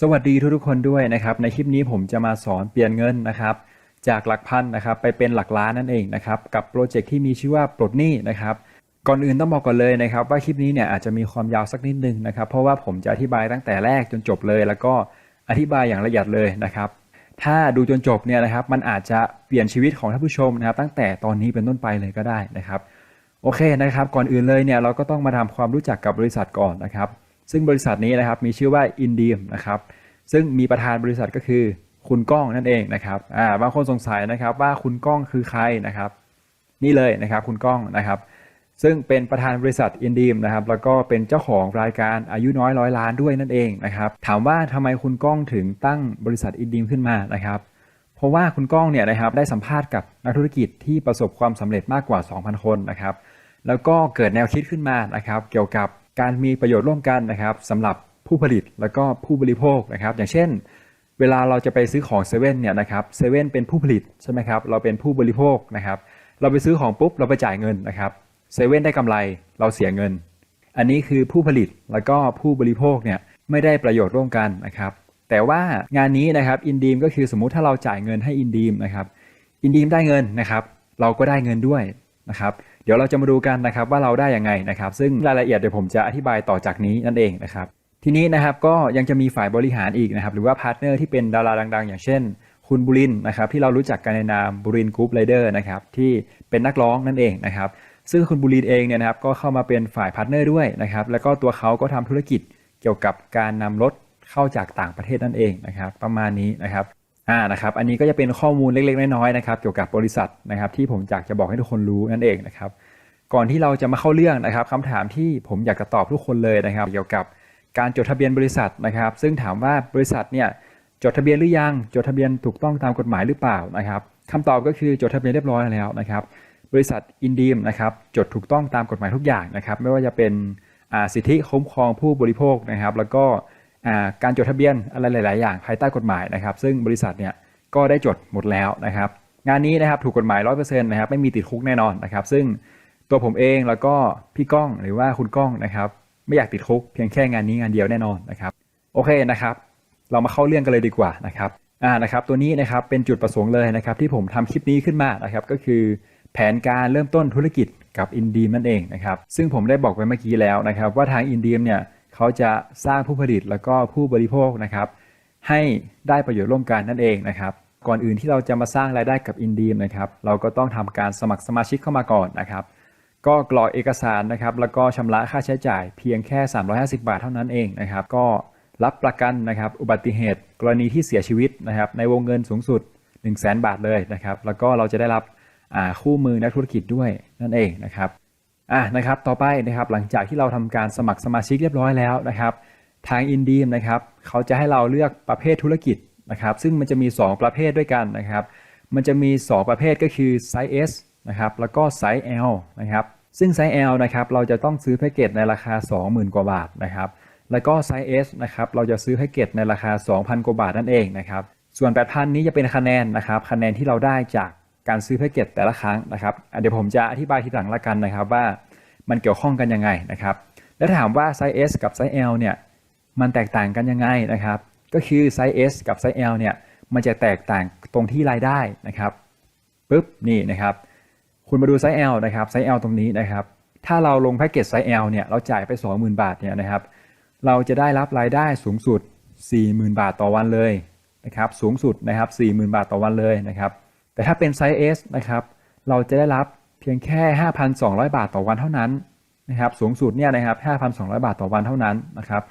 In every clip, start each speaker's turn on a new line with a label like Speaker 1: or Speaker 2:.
Speaker 1: สวัสดีทุกๆคนด้วยนะครับ ในคลิปนี้ผมจะมาสอนเปลี่ยนเงินนะครับ จากหลักพันนะครับไปเป็นหลักล้านนั่นเองนะครับกับโปรเจกต์ที่มีชื่อว่าปลดหนี้นะครับก่อนอื่นต้องบอกก่อนเลยนะครับว่าคลิปนี้เนี่ยอาจจะมีความยาวสักนิดนึงนะครับ เพราะว่าผมจะอธิบายตั้งแต่แรกจนจบเลย แล้วก็อธิบายอย่างละเอียดเลยนะครับ ถ้าดูจนจบเนี่ยนะครับมันอาจจะเปลี่ยนชีวิตของท่านผู้ชมนะครับ ตั้งแต่ตอนนี้เป็นต้นไปเลยก็ได้นะครับ โอเคนะครับ ก่อนอื่นเลยเนี่ยเราก็ต้องมาทำความรู้จักกับบริษัทก่อนนะครับ ซึ่งบริษัทนี้นะครับมีชื่อว่าอินดีมนะครับซึ่งมีประธานบริษัทก็คือคุณก้องนั่นเองนะครับอ่าบางคนสงสัยนะครับว่าคุณก้องคือใครนะครับ นี่เลยนะครับคุณก้องนะครับ ซึ่งเป็นประธานบริษัทอินดีมนะครับแล้วก็เป็นเจ้าของรายการอายุน้อยร้อยล้านด้วยนั่นเองนะครับ ถามว่าทำไมคุณก้องถึงตั้งบริษัทอินดีมขึ้นมานะครับเพราะว่าคุณก้องเนี่ยนะครับได้สัมภาษณ์กับนักธุรกิจที่ประสบความสำเร็จมากกว่า 2,000 คนนะครับแล้วก็เกิดแนวคิดขึ้นมานะครับ เกี่ยวกับ การมีประโยชน์ร่วมกันนะครับสำหรับผู้ผลิตแล้วก็ผู้บริโภคนะครับ อย่างเช่น เวลาเราจะไปซื้อของเซเว่นเนี่ยนะครับเซเว่นเป็นผู้ผลิตใช่ไหมครับเราเป็นผู้บริโภคนะครับ เราไปซื้อของปุ๊บเราไปจ่ายเงินนะครับเซเว่นได้กำไรเราเสียเงิน อันนี้คือผู้ผลิตแล้วก็ผู้บริโภคเนี่ยไม่ได้ประโยชน์ร่วมกันนะครับแต่ว่างานนี้นะครับอินดีมก็คือสมมุติถ้าเราจ่ายเงินให้อินดีมนะครับอินดีมได้เงินนะครับ เราก็ได้เงินด้วยนะครับ เดี๋ยวเราจะมาดูกันนะครับว่าเราได้ยังไงนะครับ ซึ่งรายละเอียดเดี๋ยวผมจะอธิบายต่อจากนี้นั่นเองนะครับ ทีนี้นะครับก็ยังจะมีฝ่ายบริหารอีกนะครับหรือว่าพาร์ทเนอร์ที่เป็นดาราดัง ๆ อย่างเช่น คุณบุรินนะครับที่เรารู้จักกันในนามบุรินกรุ๊ปไรเดอร์นะครับที่เป็นนักร้องนั่นเองนะครับซึ่งคุณบุรินเองเนี่ยนะครับก็เข้ามาเป็นฝ่ายพาร์ทเนอร์ด้วยนะครับแล้วก็ตัวเขาก็ทำธุรกิจเกี่ยวกับการนำรถเข้าจากต่างประเทศนั่นเองนะครับประมาณนี้นะครับ อ่านะครับอันนี้ก็จะเป็นข้อมูลเล็กๆ น้อยๆนะครับเกี่ยวกับบริษัทนะครับ ที่ผมอยากจะบอกให้ทุกคนรู้นั่นเองนะครับ ก่อนที่เราจะมาเข้าเรื่องนะครับคำถามที่ผมอยากจะตอบทุกคนเลยนะครับ เกี่ยวกับการจดทะเบียนบริษัทนะครับ ซึ่งถามว่าบริษัทเนี่ยจดทะเบียนหรือยัง จดทะเบียนถูกต้องตามกฎหมายหรือเปล่านะครับคำตอบก็คือจดทะเบียนเรียบร้อยแล้วนะครับ บริษัทอินดีมนะครับจดถูกต้องตามกฎหมายทุกอย่างนะครับ ไม่ว่าจะเป็นสิทธิคุ้มครองผู้บริโภคนะครับ แล้วก็ การจดทะเบียนอะไรหลาย ๆ อย่างภายใต้กฎหมายนะครับ ซึ่งบริษัทเนี่ยก็ได้จดหมดแล้วนะครับ งานนี้นะครับถูกกฎหมาย 100%นะครับไม่มีติดคุกแน่นอนนะครับ ซึ่งตัวผมเองแล้วก็พี่ก้องหรือว่าคุณก้องนะครับ ไม่อยากติดคุกเพียงแค่งานนี้งานเดียวแน่นอนนะครับโอเคนะครับ เรามาเข้าเรื่องกันเลยดีกว่านะครับอ่านะครับ ตัวนี้นะครับเป็นจุดประสงค์เลยนะครับ ที่ผมทำคลิปนี้ขึ้นมานะครับ ก็คือแผนการเริ่มต้นธุรกิจกับอินดีมนั่นเองนะครับ ซึ่งผมได้บอกไว้เมื่อกี้แล้วนะครับ ว่าทางอินดีมเนี่ย เขาจะสร้างผู้ผลิตแล้วก็ผู้บริโภคนะครับ ให้ได้ประโยชน์ร่วมกันนั่นเองนะครับ ก่อนอื่นที่เราจะมาสร้างรายได้กับอินดีมนะครับ เราก็ต้องทำการสมัครสมาชิกเข้ามาก่อนนะครับ ก็กรอกเอกสารนะครับ แล้วก็ชำระค่าใช้จ่ายเพียงแค่ 350 บาทเท่านั้นเองนะครับ ก็รับประกันนะครับ อุบัติเหตุ กรณีที่เสียชีวิตนะครับ ในวงเงินสูงสุด 1 0 0 0 0แบาทเลยนะครับ แล้วก็เราจะได้รับคู่มือนักธุรกิจด้วยนั่นเองนะครับ อะนะครับต่อไปนะครับหลังจากที่เราทำการสมัครสมาชิกเรียบร้อยแล้วนะครับทางอินดีมนะครับเขาจะให้เราเลือกประเภทธุรกิจนะครับซึ่งมันจะมี 2 ประเภทด้วยกันนะครับมันจะมี 2 ประเภทก็คือไซส์ S นะครับแล้วก็ไซส์ L นะครับซึ่งไซส์ L นะครับเราจะต้องซื้อแพ็กเกจในราคา 20,000 กว่าบาทนะครับแล้วก็ไซส์ S นะครับเราจะซื้อแพ็กเกจในราคา 2,000 กว่าบาทนั่นเองนะครับส่วน 8,000 นี้จะเป็นคะแนนนะครับคะแนนที่เราได้จาก การซื้อแพ็กเกจแต่ละครั้งนะครับเดี๋ยวผมจะอธิบายทีหลังละกันนะครับว่ามันเกี่ยวข้องกันยังไงนะครับ แล้วถามว่าไซส์ S กับไซส์ L เนี่ยมันแตกต่างกันยังไงนะครับ ก็คือไซส์ S กับไซส์ L เนี่ยมันจะแตกต่างตรงที่รายได้นะครับปุ๊บนี่นะครับคุณมาดูไซส์ L นะครับไซส์ L ตรงนี้นะครับ ถ้าเราลงแพ็กเกจไซส์ L เนี่ยเราจ่ายไป 20,000 บาทเนี่ยนะครับ เราจะได้รับรายได้สูงสุด 40,000 บาทต่อวันเลยนะครับสูงสุดนะครับ40,000 บาทต่อวันเลยนะครับ แต่ถ้าเป็นไซส์ S นะครับเราจะได้รับเพียงแค่ 5,200 บาทต่อวันเท่านั้นนะครับสูงสุดเนี่ยนะครับ 5,200 บาทต่อวันเท่านั้นนะครับ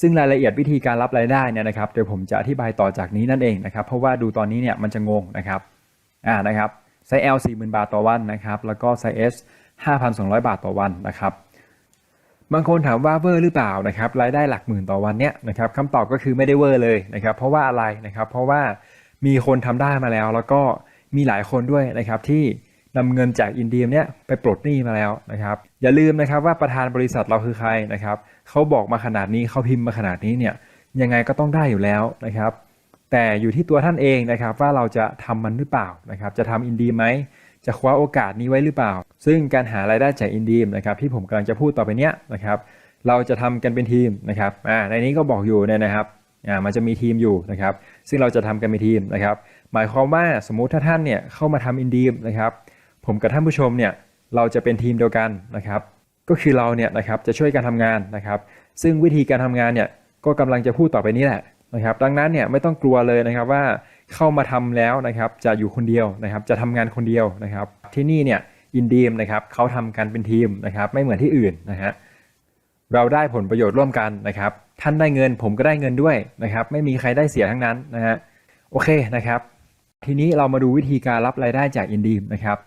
Speaker 1: ซึ่งรายละเอียดวิธีการรับรายได้เนี่ยนะครับเดี๋ยวผมจะอธิบายต่อจากนี้นั่นเองนะครับ เพราะว่าดูตอนนี้เนี่ยมันจะงงนะครับอ่านะครับไซส์ L 40,000 บาทต่อวันนะครับ แล้วก็ไซส์ S 5,200 บาทต่อวันนะครับบางคนถามว่าเวอร์หรือเปล่านะครับรายได้หลักหมื่นต่อวันเนี่ยนะครับคำตอบก็คือไม่ได้เวอร์เลยนะครับ เพราะว่าอะไรนะครับ เพราะว่ามีคนทำได้มาแล้วแล้วก็ มีหลายคนด้วยนะครับที่นำเงินจากอินเดียเนี่ยไปปลดหนี้มาแล้วนะครับ อย่าลืมนะครับว่าประธานบริษัทเราคือใครนะครับเขาบอกมาขนาดนี้เขาพิมพ์มาขนาดนี้เนี่ยยังไงก็ต้องได้อยู่แล้วนะครับ แต่อยู่ที่ตัวท่านเองนะครับว่าเราจะทำมันหรือเปล่านะครับจะทำอินดีไหมจะคว้าโอกาสนี้ไว้หรือเปล่า ซึ่งการหารายได้จากอินดีมนะครับที่ผมกำลังจะพูดต่อไปเนี้ยนะครับเราจะทำกันเป็นทีมนะครับอ่าในนี้ก็บอกอยู่เนี่ยนะครับอ่ามันจะมีทีมอยู่นะครับ ซึ่งเราจะทำกันเป็นทีมนะครับ หมายความว่าสมมุติถ้าท่านเนี่ยเข้ามาทำอินดีมนะครับผมกับท่านผู้ชมเนี่ยเราจะเป็นทีมเดียวกันนะครับก็คือเราเนี่ยนะครับจะช่วยกันทำงานนะครับ ซึ่งวิธีการทำงานเนี่ยก็กำลังจะพูดต่อไปนี้แหละนะครับ ดังนั้นเนี่ยไม่ต้องกลัวเลยนะครับว่าเข้ามาทำแล้วนะครับจะอยู่คนเดียวนะครับจะทำงานคนเดียวนะครับ ที่นี่เนี่ยอินดีมนะครับเขาทำกันเป็นทีมนะครับไม่เหมือนที่อื่นนะฮะเราได้ผลประโยชน์ร่วมกันนะครับ ท่านได้เงินผมก็ได้เงินด้วยนะครับ ไม่มีใครได้เสียทั้งนั้นนะฮะโอเคนะครับ ทีนี้เรามาดูวิธีการรับรายได้จากอินดีมนะครับ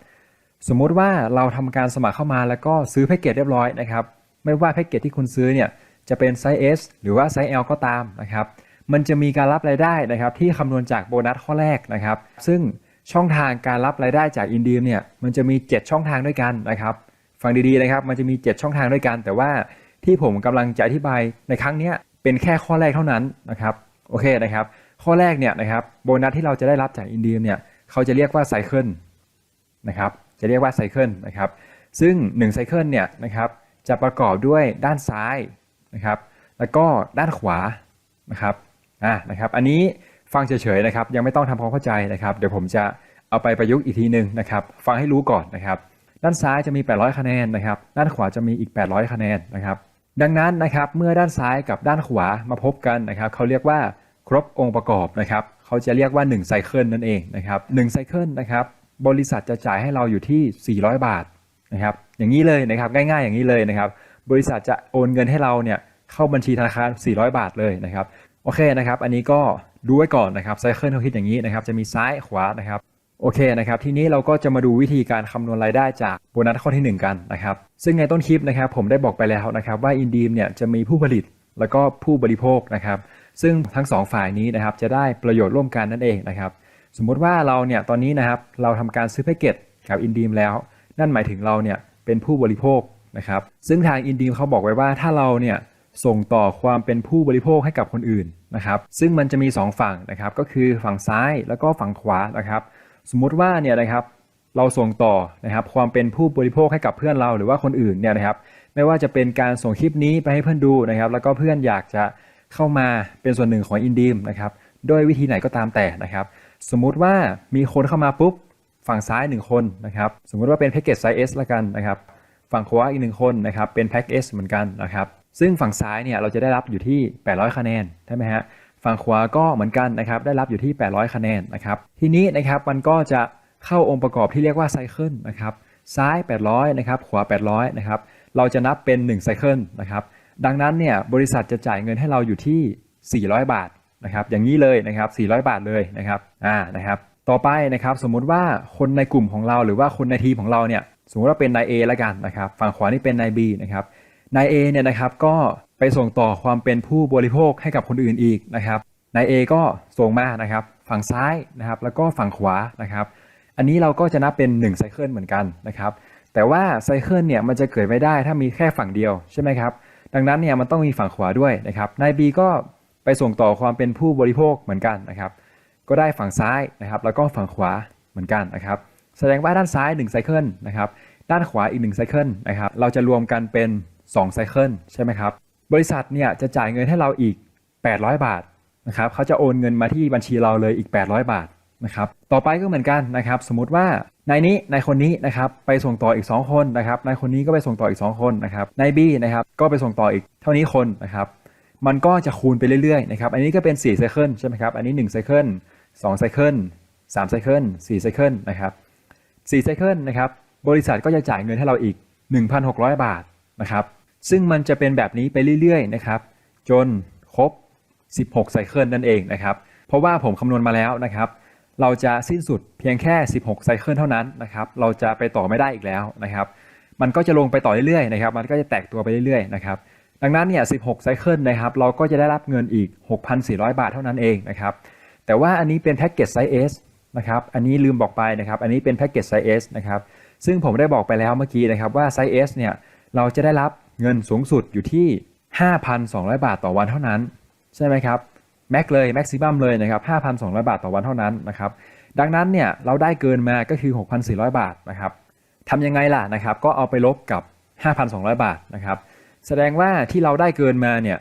Speaker 1: สมมติว่าเราทำการสมัครเข้ามาแล้วก็ซื้อแพ็กเกจเรียบร้อยนะครับ ไม่ว่าแพ็กเกจที่คุณซื้อเนี่ยจะเป็นไซส์ S หรือว่าไซส์ L ก็ตามนะครับ มันจะมีการรับรายได้นะครับที่คำนวณจากโบนัสข้อแรกนะครับ ซึ่งช่องทางการรับรายได้จากอินดีมเนี่ยมันจะมี 7 ช่องทางด้วยกันนะครับฟังดีๆนะครับ มันจะมี 7 ช่องทางด้วยกัน แต่ว่าที่ผมกำลังจะอธิบายในครั้งนี้เป็นแค่ข้อแรกเท่านั้นนะครับโอเคนะครับ ข้อแรกเนี่ยนะครับโบนัสที่เราจะได้รับจากอินเดีมเนี่ยเขาจะเรียกว่าไซเคิลนะครับจะเรียกว่าไซเคิลนะครับซึ่ง1ไซเคิลเนี่ยนะครับจะประกอบด้วยด้านซ้ายนะครับแล้วก็ด้านขวานะครับอ่านะครับอันนี้ฟังเฉยๆนะครับยังไม่ต้องทำความเข้าใจนะครับเดี๋ยวผมจะเอาไปประยุกต์อีกทีหนึ่งนะครับฟังให้รู้ก่อนนะครับด้านซ้ายจะมี 800 คะแนนนะครับด้านขวาจะมีอีก 800 คะแนนนะครับดังนั้นนะครับเมื่อด้านซ้ายกับด้านขวามาพบกันนะครับเขาเรียกว่า ครบองค์ประกอบนะครับเขาจะเรียกว่า1ไซเคิลนั่นเองนะครับ1ไซเคิลนะครับบริษัทจะจ่ายให้เราอยู่ที่ 400 บาทนะครับอย่างนี้เลยนะครับง่ายๆ อย่างนี้เลยนะครับ บริษัทจะโอนเงินให้เราเนี่ยเข้าบัญชีธนาคาร 400 บาทเลยนะครับโอเคนะครับ อันนี้ก็ดูไว้ก่อนนะครับไซเคิลเขาคิดอย่างนี้นะครับจะมีซ้ายขวานะครับโอเคนะครับทีนี้เราก็จะมาดูวิธีการคำนวณรายได้จากโบนัสข้อทีหนึ่1 กันนะครับซึ่งในต้นคลิปนะครับผมได้บอกไปแล้วนะครับว่าอินดีมเนี่ยจะมีผู้ผลิตแล้วก็ผู้บริโภคนะครับ ซึ่งทั้งสองฝ่ายนี้นะครับจะได้ประโยชน์ร่วมกันนั่นเองนะครับ สมมุติว่าเราเนี่ยตอนนี้นะครับเราทำการซื้อแพ็กเกจกับอินดีมแล้ว นั่นหมายถึงเราเนี่ยเป็นผู้บริโภคนะครับ ซึ่งทางอินดีมเขาบอกไว้ว่าถ้าเราเนี่ยส่งต่อความเป็นผู้บริโภคให้กับคนอื่นนะครับ ซึ่งมันจะมี 2 ฝั่งนะครับ ก็คือฝั่งซ้ายแล้วก็ฝั่งขวานะครับ สมมุติว่าเนี่ยนะครับเราส่งต่อนะครับความเป็นผู้บริโภคให้กับเพื่อนเราหรือว่าคนอื่นเนี่ยนะครับ ไม่ว่าจะเป็นการส่งคลิปนี้ไปให้เพื่อนดูนะครับ แล้วก็เพื่อนอยากจะ เข้ามาเป็นส่วนหนึ่งของอินดีมนะครับด้วยวิธีไหนก็ตามแต่นะครับ สมมุติว่ามีคนเข้ามาปุ๊บฝั่งซ้าย 1 คนนะครับ สมมุติว่าเป็นแพ็กเกจไซส์ S ละกันนะครับ ฝั่งขวาอีกหนึ่งคนนะครับ เป็นแพ็ก S เหมือนกันนะครับ ซึ่งฝั่งซ้ายเนี่ยเราจะได้รับอยู่ที่ 800 คะแนนใช่ไหมฮะ ฝั่งขวาก็เหมือนกันนะครับ ได้รับอยู่ที่ 800 คะแนนนะครับ ทีนี้นะครับมันก็จะเข้าองค์ประกอบที่เรียกว่าไซเคิลนะครับ ซ้าย 800 นะครับ ขวา 800 นะครับ เราจะนับเป็น1ไซเคิลนะครับ ดังนั้นเนี่ยบริษัทจะจ่ายเงินให้เราอยู่ที่ 400 บาทนะครับอย่างนี้เลยนะครับ 400 บาทเลยนะครับอ่านะครับต่อไปนะครับสมมุติว่าคนในกลุ่มของเราหรือว่าคนในทีมของเราเนี่ยสมมติว่าเป็นนาย A แล้วกันนะครับฝั่งขวานี่เป็นนาย B นะครับนาย A เนี่ยนะครับก็ไปส่งต่อความเป็นผู้บริโภคให้กับคนอื่นอีกนะครับนาย A ก็ส่งมานะครับฝั่งซ้ายนะครับแล้วก็ฝั่งขวานะครับอันนี้เราก็จะนับเป็น1ไซเคิลเหมือนกันนะครับแต่ว่าไซเคิลเนี่ยมันจะเกิดไม่ได้ถ้ามีแค่ฝั่งเดียวใช่ไหมครับ ดังนั้นเนี่ยมันต้องมีฝั่งขวาด้วยนะครับนาย B ก็ไปส่งต่อความเป็นผู้บริโภคเหมือนกันนะครับ ก็ได้ฝั่งซ้ายนะครับ แล้วก็ฝั่งขวาเหมือนกันนะครับ แสดงว่าด้านซ้าย1ไซเคิลนะครับ ด้านขวาอีก1ไซเคิลนะครับ เราจะรวมกันเป็น2ไซเคิลใช่ไหมครับ บริษัทเนี่ยจะจ่ายเงินให้เราอีก 800 บาทนะครับ เขาจะโอนเงินมาที่บัญชีเราเลยอีก 800 บาทนะครับ ต่อไปก็เหมือนกันนะครับ สมมุติว่า นายนี้นายคนนี้นะครับไปส่งต่ออีก 2 คนนะครับนายคนนี้ก็ไปส่งต่ออีก 2 คนนะครับนายบีนะครับก็ไปส่งต่ออีกเท่านี้คนนะครับมันก็จะคูณไปเรื่อยๆนะครับอันนี้ก็เป็น4ไซเคิลใช่ไหมครับอันนี้1ไซเคิล2ไซเคิล3ไซเคิล4ไซเคิลนะครับ4ไซเคิลนะครับบริษัทก็จะจ่ายเงินให้เราอีก 1,600 บาทนะครับซึ่งมันจะเป็นแบบนี้ไปเรื่อยๆนะครับจนครบ 16ไซเคิลนั่นเองนะครับเพราะว่าผมคำนวณมาแล้วนะครับ เราจะสิ้นสุดเพียงแค่ 16ไซเคิลเท่านั้นนะครับเราจะไปต่อไม่ได้อีกแล้วนะครับมันก็จะลงไปต่อเรื่อยๆนะครับมันก็จะแตกตัวไปเรื่อยๆนะครับดังนั้นเนี่ย16ไซเคิลนะครับเราก็จะได้รับเงินอีก 6,400 บาทเท่านั้นเองนะครับแต่ว่าอันนี้เป็นแพ็กเกจไซส์ S นะครับอันนี้ลืมบอกไปนะครับอันนี้เป็นแพ็กเกจไซส์ S นะครับซึ่งผมได้บอกไปแล้วเมื่อกี้นะครับว่าไซส์ S เนี่ยเราจะได้รับเงินสูงสุดอยู่ที่ 5,200 บาทต่อวันเท่านั้น ใช่ไหมครับ แม็กเลยแม็กซิมัมเลยนะครับ 5,200 บาทต่อวันเท่านั้นนะครับ ดังนั้นเนี่ยเราได้เกินมาก็คือ 6,400 บาทนะครับทำยังไงล่ะนะครับ ก็เอาไปลบกับ 5,200 บาทนะครับ แสดงว่าที่เราได้เกินมาเนี่ย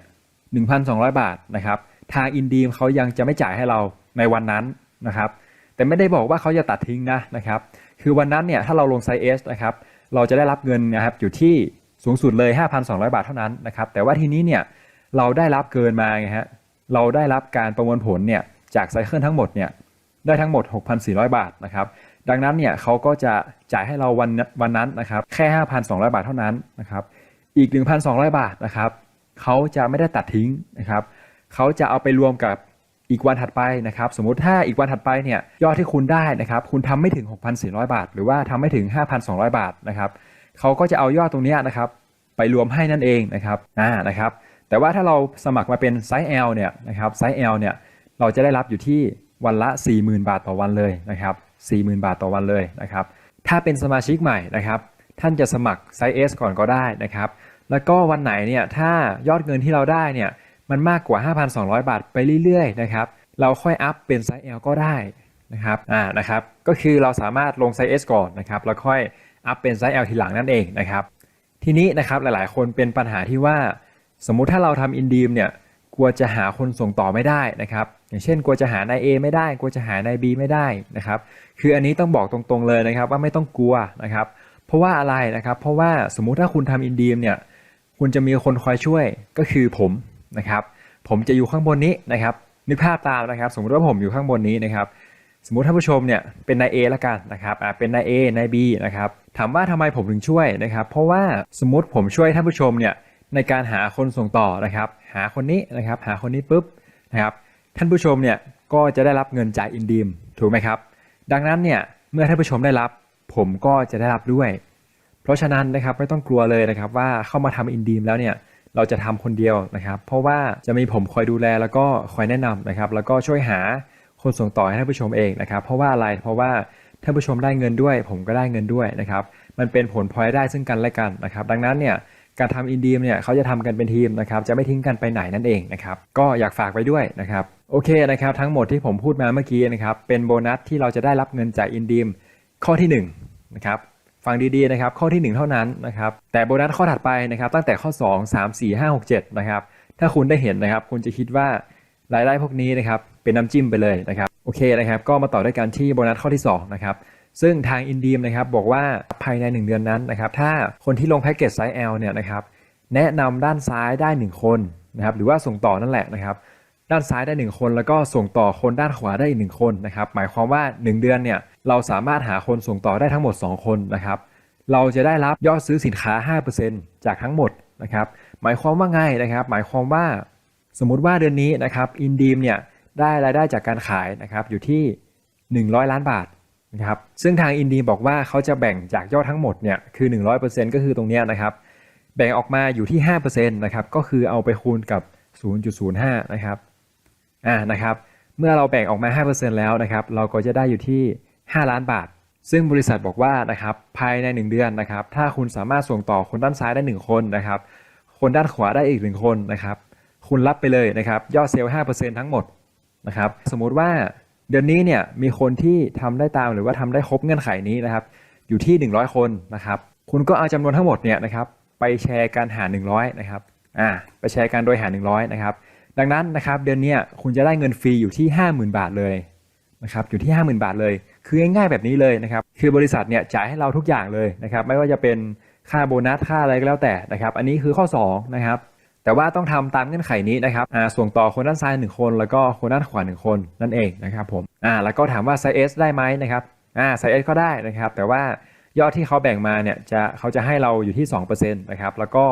Speaker 1: 1,200 บาทนะครับ ทางอินดีมเขายังจะไม่จ่ายให้เราในวันนั้นนะครับ แต่ไม่ได้บอกว่าเขาจะตัดทิ้งนะนะครับ คือวันนั้นเนี่ยถ้าเราลงไซเอสนะครับ เราจะได้รับเงินนะครับอยู่ที่สูงสุดเลย 5,200 บาทเท่านั้นนะครับ แต่ว่าทีนี้เนี่ยเราได้รับเกินมาไงฮะ เราได้รับการประมวลผลเนี่ยจากไซเคิลทั้งหมดเนี่ยได้ทั้งหมด 6,400 บาทนะครับดังนั้นเนี่ยเขาก็จะจ่ายให้เราวันวันนั้นนะครับแค่ 5,200 บาทเท่านั้นนะครับอีก 1,200 บาทนะครับเขาจะไม่ได้ตัดทิ้งนะครับเขาจะเอาไปรวมกับอีกวันถัดไปนะครับสมมุติถ้าอีกวันถัดไปเนี่ยยอดที่คุณได้นะครับคุณทำไม่ถึง 6,400 บาท หรือว่าทำไม่ถึง 5,200 บาทนะครับเขาก็จะเอายอดตรงนี้นะครับไปรวมให้นั่นเองนะครับอ่านะครับ แต่ว่าถ้าเราสมัครมาเป็นไซส์ L เนี่ยนะครับไซส์ L เนี่ยเราจะได้รับอยู่ที่วันละ 40,000 บาทต่อวันเลยนะครับ40,000 บาทต่อวันเลยนะครับถ้าเป็นสมาชิกใหม่นะครับท่านจะสมัครไซส์ S ก่อนก็ได้นะครับแล้วก็วันไหนเนี่ยถ้ายอดเงินที่เราได้เนี่ยมันมากกว่า 5,200 บาทไปเรื่อยๆนะครับเราค่อยอัพเป็นไซส์ L ก็ได้นะครับอ่านะครับก็คือเราสามารถลงไซส์ S ก่อนนะครับแล้วค่อยอัพเป็นไซส์ L ทีหลังนั่นเองนะครับทีนี้นะครับหลายๆ คนเป็นปัญหาที่ว่า สมมุติถ้าเราทำอินดีมเนี่ยกลัวจะหาคนส่งต่อไม่ได้นะครับ อย่างเช่นกลัวจะหานาย A ไม่ได้ กลัวจะหานาย B ไม่ได้นะครับ คืออันนี้ต้องบอกตรงๆเลยนะครับ ว่าไม่ต้องกลัวนะครับ เพราะว่าอะไรนะครับ เพราะว่าสมมุติถ้าคุณทำอินดีมเนี่ยคุณจะมีคนคอยช่วยก็คือผมนะครับผมจะอยู่ข้างบนนี้นะครับนึกภาพตามนะครับ สมมติว่าผมอยู่ข้างบนนี้นะครับ สมมติท่านผู้ชมเนี่ยเป็นนาย A ละกันนะครับอ่าเป็นนาย A นาย B นะครับถามว่าทำไมผมถึงช่วยนะครับ เพราะว่าสมมติผมช่วยท่านผู้ชมเนี่ย ในการหาคนส่งต่อนะครับ หาคนนี้นะครับ หาคนนี้ปุ๊บนะครับท่านผู้ชมเนี่ยก็จะได้รับเงินจากอินดีมถูกไหมครับ ดังนั้นเนี่ยเมื่อท่านผู้ชมได้รับ ผมก็จะได้รับด้วย เพราะฉะนั้นนะครับไม่ต้องกลัวเลยนะครับ ว่าเข้ามาทำอินดีมแล้วเนี่ยเราจะทำคนเดียวนะครับ เพราะว่าจะมีผมคอยดูแลแล้วก็คอยแนะนำนะครับ แล้วก็ช่วยหาคนส่งต่อให้ท่านผู้ชมเองนะครับ เพราะว่าอะไรเพราะว่าท่านผู้ชมได้เงินด้วย ผมก็ได้เงินด้วยนะครับ มันเป็นผลพลอยได้ซึ่งกันและกันนะครับ ดังนั้นเนี่ย การทำอินดีมเนี่ยเขาจะทำกันเป็นทีมนะครับจะไม่ทิ้งกันไปไหนนั่นเองนะครับก็อยากฝากไว้ด้วยนะครับโอเคนะครับทั้งหมดที่ผมพูดมาเมื่อกี้นะครับเป็นโบนัสที่เราจะได้รับเงินจากอินดีมข้อที่หนึ่งนะครับฟังดีๆนะครับข้อที่ 1 เท่านั้นนะครับแต่โบนัสข้อถัดไปนะครับตั้งแต่ข้อ 2 3 4 5 6 7นะครับถ้าคุณได้เห็นนะครับ คุณจะคิดว่ารายได้พวกนี้นะครับเป็นน้ำจิ้มไปเลยนะครับโอเคนะครับก็มาต่อด้วยกันที่โบนัสข้อที่2นะครับ ซึ่งทางอินดีมนะครับบอกว่าภายใน 1 เดือนนั้นนะครับถ้าคนที่ลงแพ็กเกจไซส์ L เนี่ยนะครับแนะนำด้านซ้ายได้ 1 คนนะครับหรือว่าส่งต่อนั่นแหละนะครับด้านซ้ายได้ 1 คน แล้วก็ส่งต่อคนด้านขวาได้อีกหนึ่งคนนะครับหมายความว่า 1 เดือนเนี่ยเราสามารถหาคนส่งต่อได้ทั้งหมด 2 คนนะครับเราจะได้รับยอดซื้อสินค้า 5%จากทั้งหมดนะครับหมายความว่าไงนะครับหมายความว่าสมมุติว่าเดือนนี้นะครับอินดีมเนี่ยได้รายได้จากการขายนะครับอยู่ที่ 100 ล้านบาท นะครับซึ่งทางอินดีบอกว่าเขาจะแบ่งจากยอดทั้งหมดเนี่ยคือ 100%ก็คือตรงเนี้ยนะครับแบ่งออกมาอยู่ที่5%นะครับก็คือเอาไปคูณกับ 0.05 นะครับอ่านะครับเมื่อเราแบ่งออกมา 5%แล้วนะครับเราก็จะได้อยู่ที่ 5 ล้านบาท ซึ่งบริษัทบอกว่านะครับภายใน 1 เดือนนะครับถ้าคุณสามารถส่งต่อคนด้านซ้ายได้ 1 คนนะครับคนด้านขวาได้อีก 1 คนนะครับคุณรับไปเลยนะครับยอดเซลล์5%ทั้งหมดนะครับสมมุติว่า เดือนนี้เนี่ยมีคนที่ทำได้ตามหรือว่าทำได้ครบเงื่อนไขนี้นะครับอยู่ที่ 100 คนนะครับ คุณก็เอาจำนวนทั้งหมดเนี่ยนะครับไปแชร์การหาร 100นะครับอ่าไปแชร์กันโดยหาร 100นะครับดังนั้นนะครับเดือนนี้คุณจะได้เงินฟรีอยู่ที่ 50,000 บาทเลยนะครับอยู่ที่ 50,000 บาทเลย คือง่ายๆแบบนี้เลยนะครับคือบริษัทเนี่ยจ่ายให้เราทุกอย่างเลยนะครับไม่ว่าจะเป็นค่าโบนัสค่าอะไรก็แล้วแต่นะครับ อันนี้คือข้อ2นะครับ แต่ว่าต้องทำตามเงื่อนไขนี้นะครับอ่าส่งต่อคนด้านซ้ายหนึ่งคน แล้วก็คนด้านขวาหนึ่งคนนั่นเองนะครับผมอ่าแล้วก็ถามว่าไซส์ S ได้ไหมนะครับอ่าไซส์ S ก็ได้นะครับ แต่ว่ายอดที่เขาแบ่งมาเนี่ยจะเขาจะให้เราอยู่ที่2%นะครับแล้วก็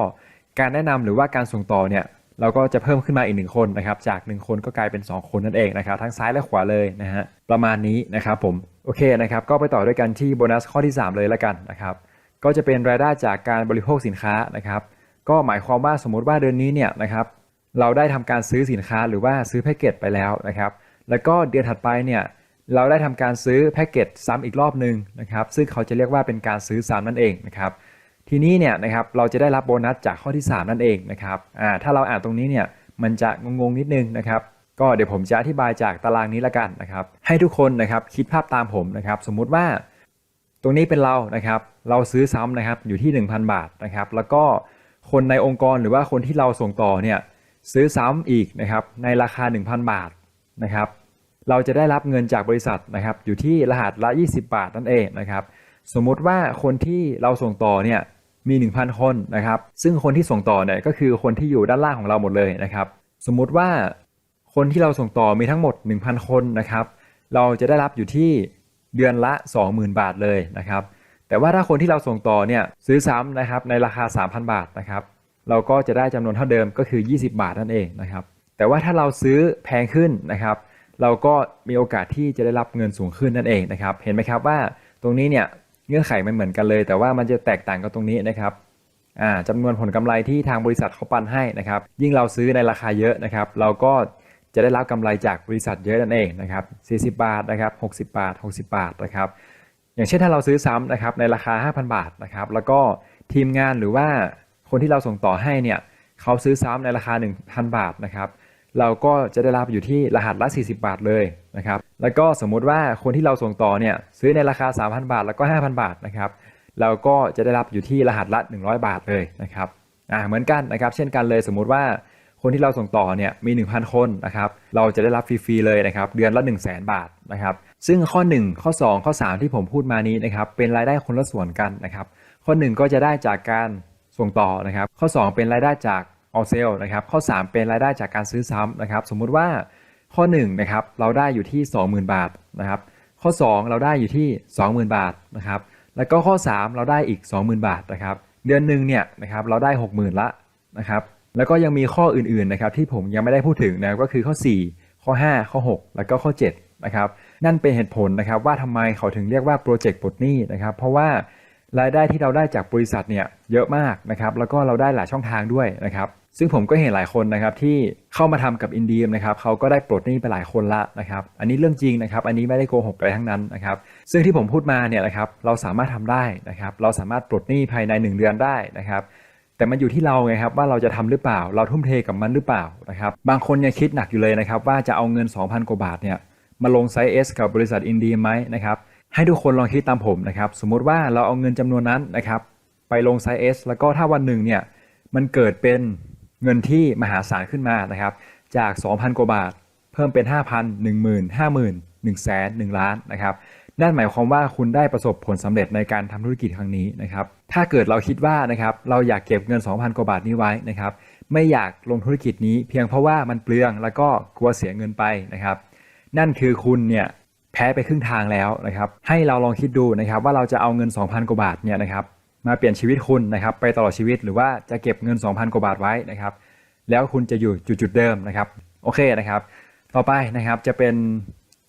Speaker 1: การแนะนำหรือว่าการส่งต่อเนี่ยเราก็จะเพิ่มขึ้นมาอีกหนึ่งคนนะครับ จาก 1 คนก็กลายเป็น 2 คนนั่นเองนะครับ ทั้งซ้ายและขวาเลยนะฮะ ประมาณนี้นะครับผม โอเคนะครับ ก็ไปต่อด้วยกันที่โบนัสข้อที่ 3 เลยละกันนะครับ ก็จะเป็นรายได้จากการบริโภคสินค้านะครับ ก็หมายความว่าสมมติว่าเดือนนี้เนี่ยนะครับเราได้ทำการซื้อสินค้าหรือว่าซื้อแพ็กเกจไปแล้วนะครับแล้วก็เดือนถัดไปเนี่ยเราได้ทำการซื้อแพ็กเกจซ้ำอีกรอบหนึ่งนะครับซึ่งเขาจะเรียกว่าเป็นการซื้อซ้ำนั่นเองนะครับทีนี้เนี่ยนะครับเราจะได้รับโบนัสจากข้อที่ 3 นั่นเองนะครับอ่าถ้าเราอ่านตรงนี้เนี่ยมันจะงงๆนิดนึงนะครับก็เดี๋ยวผมจะอธิบายจากตารางนี้ละกันนะครับให้ทุกคนนะครับคิดภาพตามผมนะครับสมมุติว่าตรงนี้เป็นเรานะครับเราซื้อซ้ำนะครับอยู่ที่ 1,000 บาทนะครับแล้วก็ คนในองค์กรหรือว่าคนที่เราส่งต่อเนี่ยซื้อซ้ำอีกนะครับในราคา 1,000 บาทนะครับ เราจะได้รับเงินจากบริษัทนะครับ อยู่ที่รหัสละ 20 บาทนั่นเองนะครับ สมมุติว่าคนที่เราส่งต่อเนี่ยมี 1,000 คนนะครับ ซึ่งคนที่ส่งต่อเนี่ยก็คือคนที่อยู่ด้านล่างของเราหมดเลยนะครับ สมมุติว่าคนที่เราส่งต่อมีทั้งหมด 1,000 คนนะครับ เราจะได้รับอยู่ที่เดือนละ 20,000 บาทเลยนะครับ แต่ว่าถ้าคนที่เราส่งต่อเนี่ยซื้อซ้ำนะครับในราคา 3,000 บาทนะครับเราก็จะได้จำนวนเท่าเดิมก็คือ 20 บาทนั่นเองนะครับแต่ว่าถ้าเราซื้อแพงขึ้นนะครับ เราก็มีโอกาสที่จะได้รับเงินสูงขึ้นนั่นเองนะครับ เห็นไหมครับว่าตรงนี้เนี่ยเงื่อนไขมันเหมือนกันเลย แต่ว่ามันจะแตกต่างกันตรงนี้นะครับอ่าจำนวนผลกำไรที่ทางบริษัทเขาปันให้นะครับ ยิ่งเราซื้อในราคาเยอะนะครับ เราก็จะได้รับกำไรจากบริษัทเยอะนั่นเองนะครับ40 บาทนะครับ60 บาท 60 บาทนะครับ อย่างเช่นถ้าเราซื้อซ้ำนะครับในราคา 5,000 บาทนะครับแล้วก็ทีมงานหรือว่าคนที่เราส่งต่อให้เนี่ยเขาซื้อซ้ำในราคา 1,000 บาทนะครับเราก็จะได้รับอยู่ที่รหัสละ 40 บาทเลยนะครับแล้วก็สมมุติว่าคนที่เราส่งต่อเนี่ยซื้อในราคา 3,000 บาท แล้วก็ 5,000 บาทนะครับเราก็จะได้รับอยู่ที่รหัสละ 100 บาทเลยนะครับอ่าเหมือนกันนะครับเช่นกันเลยสมมุติว่าคนที่เราส่งต่อเนี่ยมี 1,000 คนนะครับเราจะได้รับฟรีๆเลยนะครับเดือนละ 1 0 0 0 0แบาทนะครับ ซึ่งข้อ 1 ข้อ 2 ข้อ 3 ที่ผมพูดมานี้นะครับเป็นรายได้คนละส่วนกันนะครับ ข้อ 1 ก็จะได้จากการส่งต่อนะครับ ข้อ 2 เป็นรายได้จากออเซลนะครับ ข้อ 3 เป็นรายได้จากการซื้อซ้ำนะครับ สมมุติว่าข้อ1นะครับเราได้อยู่ที่ 20,000 บาทนะครับ ข้อ 2 เราได้อยู่ที่ 20,000 บาทนะครับ แล้วก็ข้อ 3 เราได้อีก 20,000 บาทนะครับ เดือนหนึ่งเนี่ยนะครับเราได้ 60,000 ละนะครับแล้วก็ยังมีข้ออื่นๆนะครับที่ผมยังไม่ได้พูดถึงนะก็คือข้อ 4 ข้อ 5 ข้อ 6 แล้วก็ข้อ7นะครับ นั่นเป็นเหตุผลนะครับว่าทำไมเขาถึงเรียกว่าโปรเจกต์ปลดหนี้นะครับเพราะว่ารายได้ที่เราได้จากบริษัทเนี่ยเยอะมากนะครับแล้วก็เราได้หลายช่องทางด้วยนะครับซึ่งผมก็เห็นหลายคนนะครับที่เข้ามาทำกับอินดีมนะครับเขาก็ได้ปลดหนี้ไปหลายคนละนะครับอันนี้เรื่องจริงนะครับอันนี้ไม่ได้โกหกอะไรทั้งนั้นนะครับซึ่งที่ผมพูดมาเนี่ยนะครับเราสามารถทำได้นะครับเราสามารถปลดหนี้ภายใน 1 เดือนได้นะครับแต่มันอยู่ที่เราไงครับว่าเราจะทำหรือเปล่า เราทุ่มเทกับมันหรือเปล่านะครับบางคนยังคิดหนักอยู่เลยนะครับว่าจะเอาเงิน 2,000 กว่าบาทเนี่ย มาลงไซส์ S กับบริษัทอินดีไหมนะครับให้ทุกคนลองคิดตามผมนะครับสมมุติว่าเราเอาเงินจำนวนนั้นนะครับไปลงไซส์ S แล้วก็ถ้าวันหนึ่งเนี่ยมันเกิดเป็นเงินที่มหาศาลขึ้นมานะครับจาก 2,000 กว่าบาท เพิ่มเป็น 5,000 10,000 50,000 1 0 0 0 0 0 1ล้านนะครับนั่นหมายความว่าคุณได้ประสบผลสำเร็จในการทำธุรกิจครั้งนี้นะครับถ้าเกิดเราคิดว่านะครับเราอยากเก็บเงิน 2,000 กว่าบาทนี้ไว้นะครับไม่อยากลงธุรกิจนี้เพียงเพราะว่ามันเปลืองแล้วก็กลัวเสียเงินไปนะครับ นั่นคือคุณเนี่ยแพ้ไปครึ่งทางแล้วนะครับ ให้เราลองคิดดูนะครับว่าเราจะเอาเงิน 2,000 กว่าบาทเนี่ยนะครับมาเปลี่ยนชีวิตคุณนะครับไปตลอดชีวิตหรือว่าจะเก็บเงิน 2,000 กว่าบาทไว้นะครับแล้วคุณจะอยู่จุดจุดเดิมนะครับโอเคนะครับ ต่อไปนะครับจะเป็น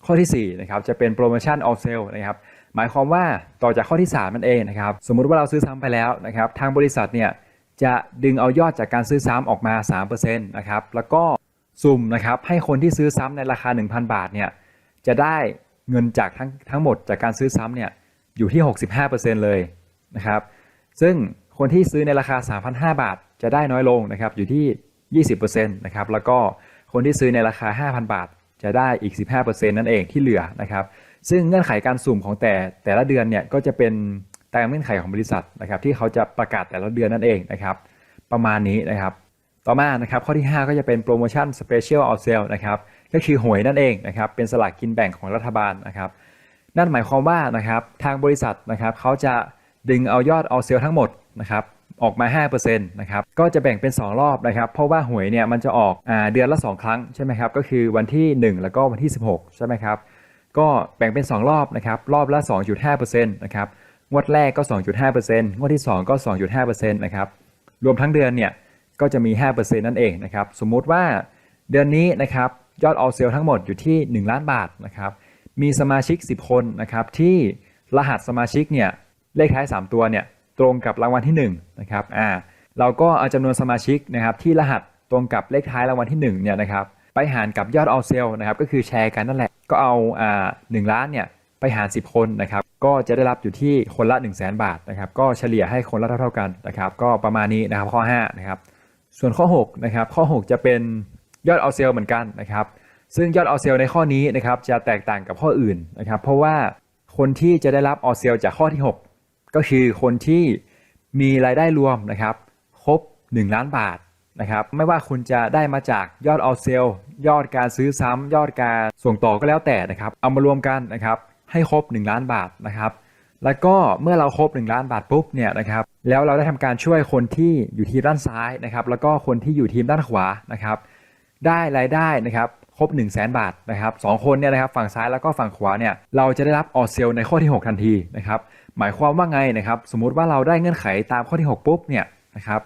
Speaker 1: ข้อที่4นะครับจะเป็นโปรโมชั่นออฟเซลนะครับหมายความว่าต่อจากข้อที่3นั่นเองนะครับสมมุติว่าเราซื้อซ้ำไปแล้วนะครับทางบริษัทเนี่ยจะดึงเอายอดจากการซื้อซ้ำออกมา3%นะครับแล้วก็ สุ่มนะครับให้คนที่ซื้อซ้ำในราคา 1,000 บาทเนี่ยจะได้เงินจากทั้งทั้งหมดจากการซื้อซ้ำเนี่ยอยู่ที่ 65%เลยนะครับซึ่งคนที่ซื้อในราคา 3,500 บาท จะได้น้อยลงนะครับอยู่ที่ 20%นะครับแล้วก็คนที่ซื้อในราคา 5,000 บาท จะได้อีก 15%นั่นเองที่เหลือนะครับซึ่งเงื่อนไขการสุ่มของแต่แต่ละเดือนเนี่ยก็จะเป็นตามเงื่อนไขของบริษัทนะครับที่เขาจะประกาศแต่ละเดือนนั่นเองนะครับประมาณนี้นะครับ ต่อมานะครับข้อที่ 5 ก็จะเป็นโปรโมชั่น Special o u t s a l e นะครับก็คือหวยนั่นเองนะครับเป็นสลากกินแบ่งของรัฐบาลนะครับนั่นหมายความว่านะครับทางบริษัทนะครับเขาจะดึงเอายอดเอาเซลทั้งหมดนะครับออกมา 5%นะครับก็จะแบ่งเป็น 2 รอบนะครับ เพราะว่าหวยเนี่ยมันจะออกอเดือนละ 2 ครั้งใช่ไหมครับก็คือวันที่ 1 แล้วก็วันที่ 16 ใช่ไหมครับก็แบ่งเป็น 2 รอบนะครับรอบละ 2.5%นะครับงวดแรกก็ 2.5%งวดที่ 2 ก็ 2.5%นะครับรวมทั้งเดือนเนี่ย ก็จะมี 5%นั่นเองนะครับ สมมุติว่าเดือนนี้นะครับยอดออเซลทั้งหมดอยู่ที่ 1 ล้านบาทนะครับ มีสมาชิก 10 คนนะครับที่รหัสสมาชิกเนี่ยเลขท้าย 3 ตัวเนี่ยตรงกับรางวัลที่1นะครับอ่าเราก็เอาจำนวนสมาชิกนะครับที่รหัสตรงกับเลขท้ายรางวัลที่1เนี่ยนะครับไปหารกับยอดออเซลนะครับก็คือแชร์กันนั่นแหละ ก็เอาอ่าหล้านเนี่ยไปหาร 10 คนนะครับก็จะได้รับอยู่ที่คนละ 1 0 0 0 0แบาทนะครับก็เฉลี่ยให้คนละเท่าๆกันนะครับก็ประมาณนี้นะครับข้อ5นะครับ ส่วนข้อ6นะครับข้อ 6 จะเป็นยอดออเซลเหมือนกันนะครับซึ่งยอดออเซลในข้อนี้นะครับจะแตกต่างกับข้ออื่นนะครับ เพราะว่าคนที่จะได้รับออเซลจากข้อที่ 6 ก็คือคนที่มีรายได้รวมนะครับครบ 1 ล้านบาทนะครับไม่ว่าคุณจะได้มาจากยอดเอาเซลยอดการซื้อซ้ำยอดการส่งต่อก็แล้วแต่นะครับ เอามารวมกันนะครับให้ครบ 1 ล้านบาทนะครับ แล้วก็เมื่อเราครบ 1 ล้านบาทปุ๊บเนี่ยนะครับ แล้วเราได้ทำการช่วยคนที่อยู่ทีมด้านซ้ายนะครับ แล้วก็คนที่อยู่ทีมด้านขวานะครับ ได้รายได้นะครับครบ 1 0 0 0 0แบาทนะครับสองคนเนี่ยนะครับฝั่งซ้ายแล้วก็ฝั่งขวาเนี่ยเราจะได้รับออเซลในข้อที่ 6 ทันทีนะครับหมายความว่าไงนะครับสมมุติว่าเราได้เงื่อนไขตามข้อที่ 6 ปุ๊บเนี่ยนะครับ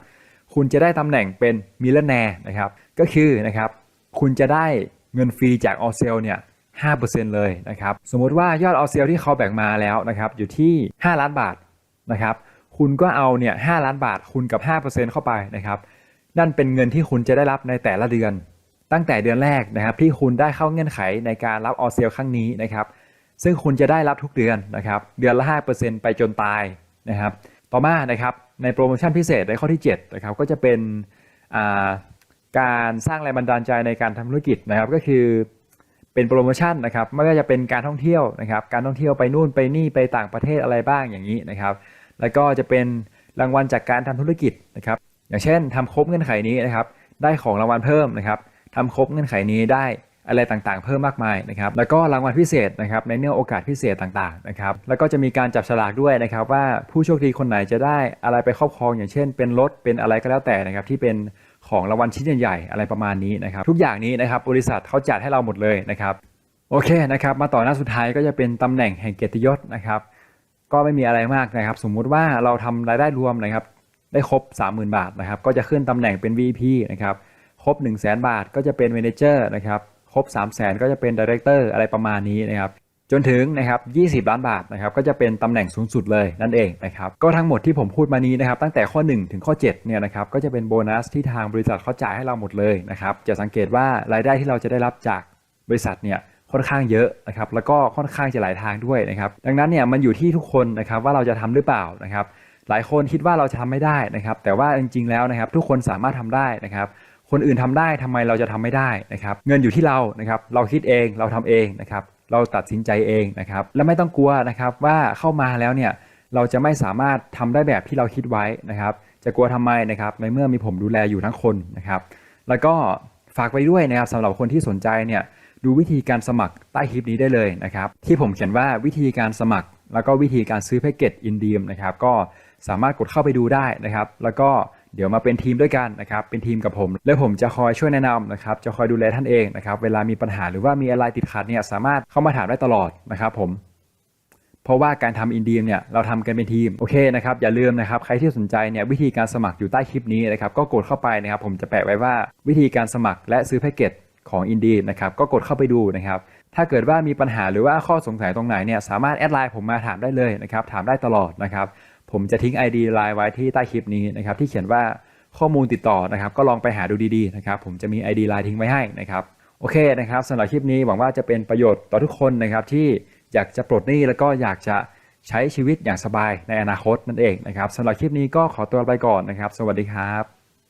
Speaker 1: คุณจะได้ตำแหน่งเป็นมิลเลนแนร์นะครับก็คือนะครับคุณจะได้เงินฟรีจากออเซลเนี่ย5%เลยนะครับสมมุติว่ายอดออเซลที่เขาแบ่งมาแล้วนะครับอยู่ที่ 5 ล้านบาทนะครับ คุณก็เอาเนี่ย5ล้านบาทคูณกับ 5%เข้าไปนะครับ นั่นเป็นเงินที่คุณจะได้รับในแต่ละเดือน ตั้งแต่เดือนแรกนะครับ ที่คุณได้เข้าเงื่อนไขในการรับออเซลครั้งนี้นะครับ ซึ่งคุณจะได้รับทุกเดือนนะครับ เดือนละ 5%ไปจนตายนะครับ ต่อมานะครับในโปรโมชั่นพิเศษในข้อที่7นะครับก็จะเป็นาการสร้างแรงบันดาลใจในการทำธุรกิจนะครับ ก็คือเป็นโปรโมชั่นนะครับไม่ว่าจะเป็นการท่องเที่ยวนะครับ การท่องเที่ยวไปนู่นไปนี่ไปต่างประเทศอะไรบ้างอย่างนี้นะครับ แล้วก็จะเป็นรางวัลจากการทำธุรกิจนะครับ อย่างเช่นทำครบเงื่อนไขนี้นะครับ ได้ของรางวัลเพิ่มนะครับทำครบเงื่อนไขนี้ได้อะไรต่างๆ เพิ่มมากมายนะครับ แล้วก็รางวัลพิเศษนะครับ ในเนื่องโอกาสพิเศษต่างๆนะครับ แล้วก็จะมีการจับฉลากด้วยนะครับ ว่าผู้โชคดีคนไหนจะได้อะไรไปครอบครอง อย่างเช่น เป็นรถ เป็นอะไรก็แล้วแต่นะครับ ที่เป็นของรางวัลชิ้นใหญ่ๆ อะไรประมาณนี้นะครับ ทุกอย่างนี้นะครับ บริษัทเขาจัดให้เราหมดเลยนะครับ โอเคนะครับ มาต่อหน้าสุดท้ายก็จะเป็นตำแหน่งแห่งเกียรติยศนะครับ ก็ไม่มีอะไรมากนะครับ สมมุติว่าเราทำรายได้รวมนะครับ ได้ครบ 30,000 บาทนะครับ ก็จะขึ้นตำแหน่งเป็น VP นะครับ ครบ 1 0 0 0 0แบาทก็จะเป็น Manager นะครับ ครบ 3 0 0 0 0 0ก็จะเป็น Director อะไรประมาณนี้นะครับ จนถึงนะครับ20 ล้านบาทนะครับ ก็จะเป็นตำแหน่งสูงสุดเลยนั่นเองนะครับ ก็ทั้งหมดที่ผมพูดมานี้นะครับ ตั้งแต่ข้อ 1 ถึงข้อ 7 เนี่ยนะครับ ก็จะเป็นโบนัสที่ทางบริษัทเขาจ่ายให้เราหมดเลยนะครับ จะสังเกตว่ารายได้ที่เราจะได้รับจากบริษัทเนี่ย ค่อนข้างเยอะนะครับแล้วก็ค่อนข้างจะหลายทางด้วยนะครับ ดังนั้นเนี่ยมันอยู่ที่ทุกคนนะครับว่าเราจะทำหรือเปล่านะครับ หลายคนคิดว่าเราจะทำไม่ได้นะครับ แต่ว่าจริงๆแล้วนะครับ ทุกคนสามารถทำได้นะครับคนอื่นทำได้ทำไมเราจะทำไม่ได้นะครับ เงินอยู่ที่เรานะครับ เราคิดเองเราทำเองนะครับ เราตัดสินใจเองนะครับ และไม่ต้องกลัวนะครับว่าเข้ามาแล้วเนี่ยเราจะไม่สามารถทำได้แบบที่เราคิดไว้นะครับ จะกลัวทำไมนะครับ ในเมื่อมีผมดูแลอยู่ทั้งคนนะครับ แล้วก็ฝากไว้ด้วยนะครับสำหรับคนที่สนใจเนี่ย ดูวิธีการสมัครใต้คลิปนี้ได้เลยนะครับ ที่ผมเขียนว่าวิธีการสมัคร แล้วก็วิธีการซื้อแพ็กเกจอินดีมนะครับ ก็สามารถกดเข้าไปดูได้นะครับ แล้วก็เดี๋ยวมาเป็นทีมด้วยกันนะครับ เป็นทีมกับผม แล้วผมจะคอยช่วยแนะนำนะครับ จะคอยดูแลท่านเองนะครับ เวลามีปัญหาหรือว่ามีอะไรติดขัดเนี่ยสามารถเข้ามาถามได้ตลอดนะครับ ผมเพราะว่าการทำอินดีมเนี่ยเราทำกันเป็นทีมโอเคนะครับอย่าลืมนะครับใครที่สนใจเนี่ยวิธีการสมัครอยู่ใต้คลิปนี้นะครับก็กดเข้าไปนะครับผมจะแปะไว้ว่าวิธีการสมัครและซื้อแพ็กเกจ ของอินดีนะครับก็กดเข้าไปดูนะครับถ้าเกิดว่ามีปัญหาหรือว่าข้อสงสัยตรงไหนเนี่ยสามารถแอดไลน์ผมมาถามได้เลยนะครับถามได้ตลอดนะครับผมจะทิ้ง ID ไลน์ไว้ที่ใต้คลิปนี้นะครับที่เขียนว่าข้อมูลติดต่อนะครับก็ลองไปหาดูดีๆนะครับผมจะมี ID ไลน์ทิ้งไว้ให้นะครับโอเคนะครับสำหรับคลิปนี้หวังว่าจะเป็นประโยชน์ต่อทุกคนนะครับที่อยากจะปลดหนี้แล้วก็อยากจะใช้ชีวิตอย่างสบายในอนาคตนั่นเองนะครับสำหรับคลิปนี้ก็ขอตัวไปก่อนนะครับ สวัสดีครับ